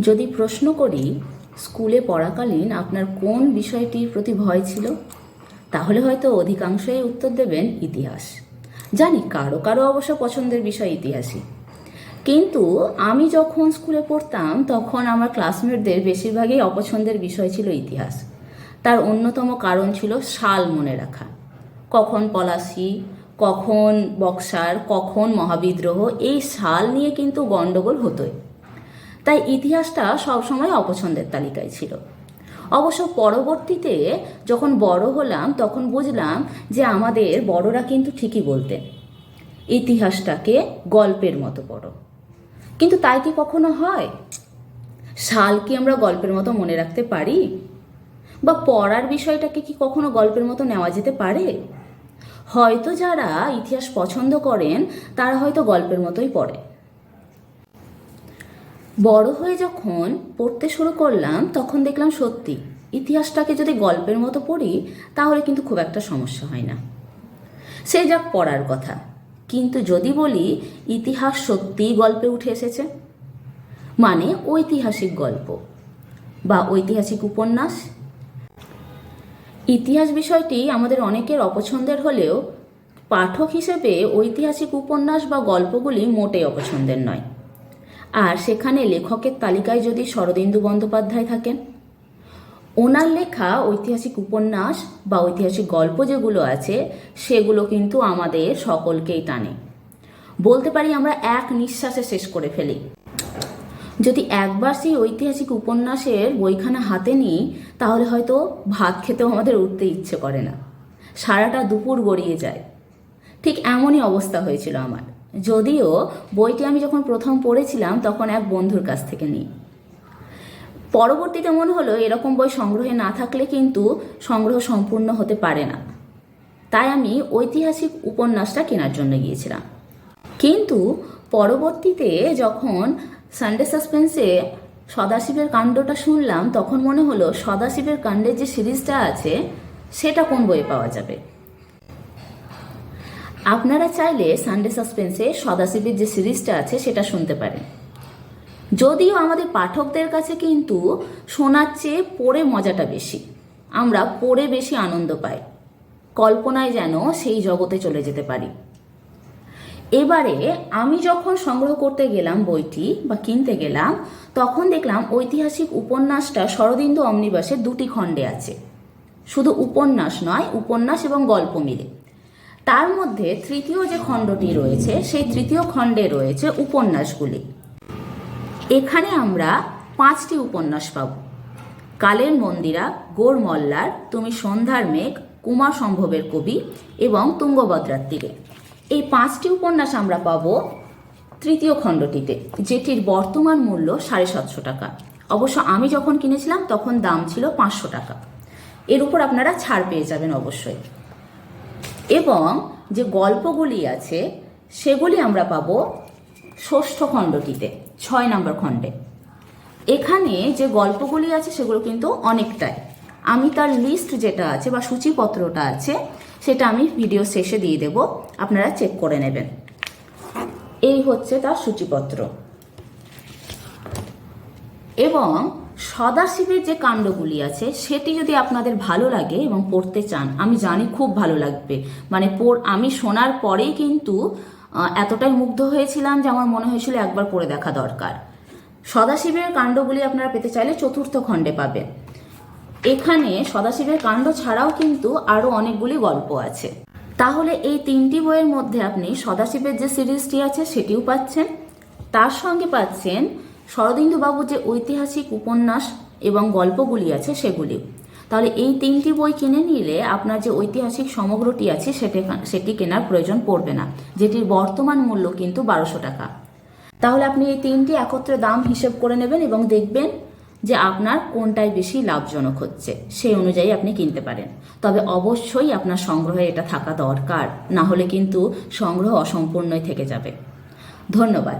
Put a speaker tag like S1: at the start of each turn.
S1: যদি প্রশ্ন করি, স্কুলে পড়াকালীন আপনার কোন বিষয়টির প্রতি ভয় ছিল? তাহলে হয়তো অধিকাংশই উত্তর দেবেন ইতিহাস। জানি কারও কারও অবশ্য পছন্দের বিষয় ইতিহাসই। কিন্তু আমি যখন স্কুলে পড়তাম, তখন আমার ক্লাসমেটদের বেশিরভাগই অপছন্দের বিষয় ছিল ইতিহাস। তার অন্যতম কারণ ছিল সাল মনে রাখা। কখন পলাশি, কখন বক্সার, কখন মহাবিদ্রোহ, এই সাল নিয়ে কিন্তু গণ্ডগোল হতোই। তাই ইতিহাসটা সবসময় অপছন্দের তালিকায় ছিল। অবশ্য পরবর্তীতে যখন বড় হলাম, তখন বুঝলাম যে আমাদের বড়রা কিন্তু ঠিকই বলতেন, ইতিহাসটাকে গল্পের মতো পড়ো। কিন্তু তাই কি কখনো হয়? সাল কি আমরা গল্পের মতো মনে রাখতে পারি? বা পড়ার বিষয়টাকে কি কখনো গল্পের মতো নেওয়া যেতে পারে? হয়তো যারা ইতিহাস পছন্দ করেন, তারা হয়তো গল্পের মতোই পড়ে। বড় হয়ে যখন পড়তে শুরু করলাম, তখন দেখলাম সত্যি, ইতিহাসটাকে যদি গল্পের মতো পড়ি, তাহলে কিন্তু খুব একটা সমস্যা হয় না। সে যাক পড়ার কথা। কিন্তু যদি বলি, ইতিহাস সত্যিই গল্পে উঠে এসেছে। মানে ঐতিহাসিক গল্প বা ঐতিহাসিক উপন্যাস। ইতিহাস বিষয়টি আমাদের অনেকের অপছন্দের হলেও, পাঠক হিসেবে ঐতিহাসিক উপন্যাস বা গল্পগুলি মোটেই অপছন্দের নয়। আর সেখানে লেখকের তালিকায় যদি শরদিন্দু বন্দ্যোপাধ্যায় থাকেন। ওনার লেখা ঐতিহাসিক উপন্যাস বা ঐতিহাসিক গল্প যেগুলো আছে, সেগুলো কিন্তু আমাদের সকলকেই টানে। বলতে পারি আমরা এক নিঃশ্বাসে শেষ করে ফেলি। যদি একবার সেই ঐতিহাসিক উপন্যাসের বইখানা হাতে নিই, তাহলে হয়তো ভাত খেতেও আমাদের উঠতে ইচ্ছে করে না। সারাটা দুপুর গড়িয়ে যায়। ঠিক এমনই অবস্থা হয়েছিল আমার। যদিও বইটি আমি যখন প্রথম পড়েছিলাম তখন এক বন্ধুর কাছ থেকে নিই। পরবর্তীতে মনে হলো এরকম বই সংগ্রহে না থাকলে কিন্তু সংগ্রহ সম্পূর্ণ হতে পারে না। তাই আমি ঐতিহাসিক উপন্যাসটা কেনার জন্য গিয়েছিলাম। কিন্তু পরবর্তীতে যখন সানডে সাসপেন্সে সদাশিবের কাণ্ডটা শুনলাম, তখন মনে হলো সদাশিবের কাণ্ডের যে সিরিজটা আছে, সেটা কোন বইয়ে পাওয়া যাবে? আপনারা চাইলে সানডে সাসপেন্সে সদাশিবের যে সিরিজটা আছে সেটা শুনতে পারেন। যদিও আমাদের পাঠকদের কাছে কিন্তু শোনার চেয়ে পড়ে মজাটা বেশি। আমরা পড়ে বেশি আনন্দ পাই। কল্পনায় যেন সেই জগতে চলে যেতে পারি। এবারে আমি যখন সংগ্রহ করতে গেলাম বইটি বা কিনতে গেলাম, তখন দেখলাম ঐতিহাসিক উপন্যাসটা শরদিন্দু অমনিবাসের দুটি খণ্ডে আছে। শুধু উপন্যাস নয়, উপন্যাস এবং গল্প মিলে। তার মধ্যে তৃতীয় যে খণ্ডটি রয়েছে, সেই তৃতীয় খণ্ডে রয়েছে উপন্যাসগুলি। এখানে আমরা পাঁচটি উপন্যাস পাব। কালের মন্দিরা, গোর মল্লার, তুমি সন্ধ্যার মেঘ কুমার সম্ভবের কবি এবং তুঙ্গভদ্রার তীরে এই পাঁচটি উপন্যাস আমরা পাব তৃতীয় খণ্ডটিতে, যেটির বর্তমান মূল্য সাড়ে সাতশো টাকা। অবশ্য আমি যখন কিনেছিলাম, তখন দাম ছিল পাঁচশো টাকা। এর উপর আপনারা ছাড় পেয়ে যাবেন অবশ্যই। এবং যে গল্পগুলি আছে, সেগুলি আমরা পাবো ষষ্ঠ খণ্ডটিতে, ছয় নম্বর খণ্ডে। এখানে যে গল্পগুলি আছে, সেগুলো কিন্তু অনেকটাই। আমি তার লিস্ট যেটা আছে বা সূচিপত্রটা আছে, সেটা আমি ভিডিও শেষে দিয়ে দেব, আপনারা চেক করে নেবেন। এই হচ্ছে তার সূচিপত্র। এবং সদাশিবের যে কাণ্ডগুলি আছে, সেটি যদি আপনাদের ভালো লাগে এবং পড়তে চান, আমি জানি খুব ভালো লাগবে। মানে পড়, আমি শোনার পরেই কিন্তু এতটাই মুগ্ধ হয়েছিলাম যে আমার মনে হয়েছিল একবার পড়ে দেখা দরকার। সদাশিবের কাণ্ডগুলি আপনারা পেতে চাইলে চতুর্থ খণ্ডে পাবেন। এখানে সদাশিবের কাণ্ড ছাড়াও কিন্তু আরও অনেকগুলি গল্প আছে। তাহলে এই তিনটি বইয়ের মধ্যে আপনি সদাশিবের যে সিরিজটি আছে, সেটিও পাচ্ছেন। তার সঙ্গে পাচ্ছেন শরদিন্দু বাবুর যে ঐতিহাসিক উপন্যাস এবং গল্পগুলি আছে সেগুলিও তাহলে এই তিনটি বই কিনে নিলে আপনার যে ঐতিহাসিক সমগ্রটি আছে সেটি সেটি কেনার প্রয়োজন পড়বে না। যেটির বর্তমান মূল্য কিন্তু বারোশো টাকা। তাহলে আপনি এই তিনটি একত্রে দাম হিসেব করে নেবেন এবং দেখবেন যে আপনার কোনটাই বেশি লাভজনক হচ্ছে, সেই অনুযায়ী আপনি কিনতে পারেন। তবে অবশ্যই আপনার সংগ্রহে এটা থাকা দরকার, না হলে কিন্তু সংগ্রহ অসম্পূর্ণই থেকে যাবে। ধন্যবাদ।